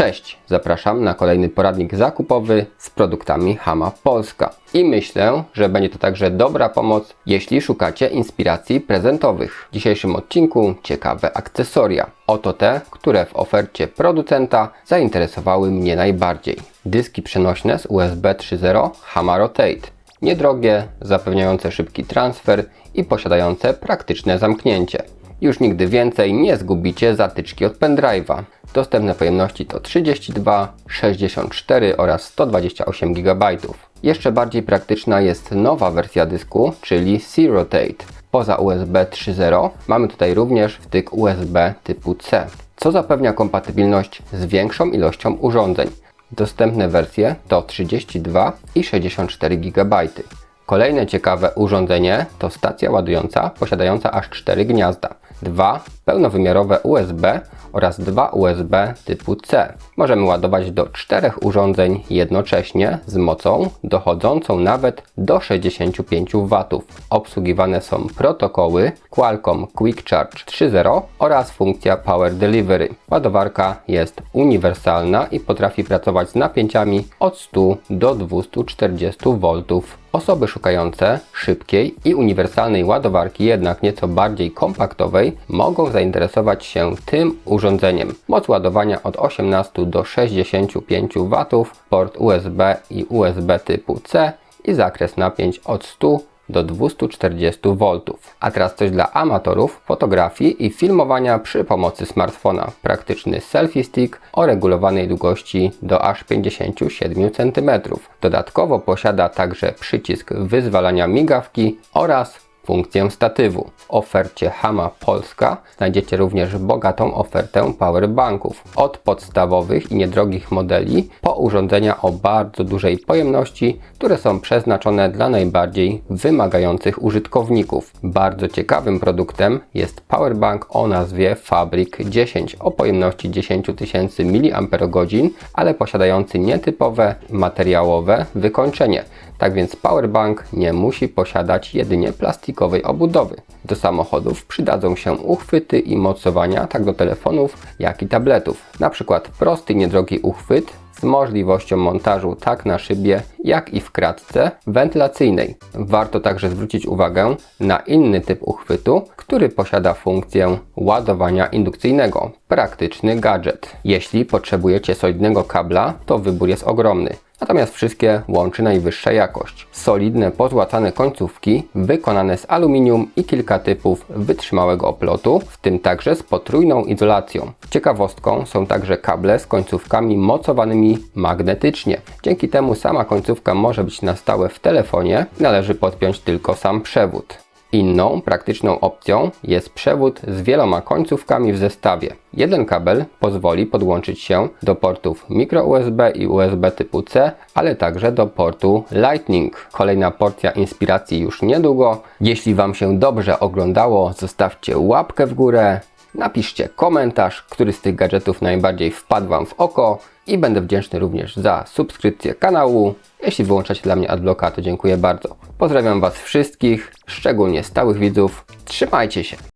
Cześć, zapraszam na kolejny poradnik zakupowy z produktami Hama Polska. I myślę, że będzie to także dobra pomoc, jeśli szukacie inspiracji prezentowych. W dzisiejszym odcinku ciekawe akcesoria. Oto te, które w ofercie producenta zainteresowały mnie najbardziej. Dyski przenośne z USB 3.0 Hama Rotate. Niedrogie, zapewniające szybki transfer i posiadające praktyczne zamknięcie. Już nigdy więcej nie zgubicie zatyczki od pendrive'a. Dostępne pojemności to 32, 64 oraz 128 GB. Jeszcze bardziej praktyczna jest nowa wersja dysku, czyli C-Rotate. Poza USB 3.0 mamy tutaj również wtyk USB typu C, co zapewnia kompatybilność z większą ilością urządzeń. Dostępne wersje to 32 i 64 GB. Kolejne ciekawe urządzenie to stacja ładująca posiadająca aż 4 gniazda, dwa pełnowymiarowe USB oraz dwa USB typu C. Możemy ładować do czterech urządzeń jednocześnie z mocą dochodzącą nawet do 65 W. Obsługiwane są protokoły Qualcomm Quick Charge 3.0 oraz funkcja Power Delivery. Ładowarka jest uniwersalna i potrafi pracować z napięciami od 100 do 240 V. Osoby szukające szybkiej i uniwersalnej ładowarki, jednak nieco bardziej kompaktowej, mogą zainteresować się tym urządzeniem. Moc ładowania od 18 do 65 W, port USB i USB typu C i zakres napięć od 100 do 240 V. A teraz coś dla amatorów fotografii i filmowania przy pomocy smartfona. Praktyczny selfie stick o regulowanej długości do aż 57 cm. Dodatkowo posiada także przycisk wyzwalania migawki oraz funkcję statywu. W ofercie Hama Polska znajdziecie również bogatą ofertę powerbanków. Od podstawowych i niedrogich modeli po urządzenia o bardzo dużej pojemności, które są przeznaczone dla najbardziej wymagających użytkowników. Bardzo ciekawym produktem jest powerbank o nazwie Fabric 10 o pojemności 10 tysięcy mAh, ale posiadający nietypowe materiałowe wykończenie. Tak więc powerbank nie musi posiadać jedynie plastikowej obudowy. Do samochodów przydadzą się uchwyty i mocowania tak do telefonów, jak i tabletów. Na przykład prosty, niedrogi uchwyt z możliwością montażu tak na szybie, jak i w kratce wentylacyjnej. Warto także zwrócić uwagę na inny typ uchwytu, który posiada funkcję ładowania indukcyjnego. Praktyczny gadżet. Jeśli potrzebujecie solidnego kabla, to wybór jest ogromny. Natomiast wszystkie łączy najwyższa jakość. Solidne, pozłacane końcówki, wykonane z aluminium i kilka typów wytrzymałego oplotu, w tym także z potrójną izolacją. Ciekawostką są także kable z końcówkami mocowanymi magnetycznie. Dzięki temu sama końcówka może być na stałe w telefonie, należy podpiąć tylko sam przewód. Inną praktyczną opcją jest przewód z wieloma końcówkami w zestawie. Jeden kabel pozwoli podłączyć się do portów micro USB i USB typu C, ale także do portu Lightning. Kolejna porcja inspiracji już niedługo. Jeśli Wam się dobrze oglądało, zostawcie łapkę w górę, napiszcie komentarz, który z tych gadżetów najbardziej wpadł Wam w oko i będę wdzięczny również za subskrypcję kanału. Jeśli wyłączacie dla mnie adblocka, to dziękuję bardzo. Pozdrawiam Was wszystkich, szczególnie stałych widzów. Trzymajcie się!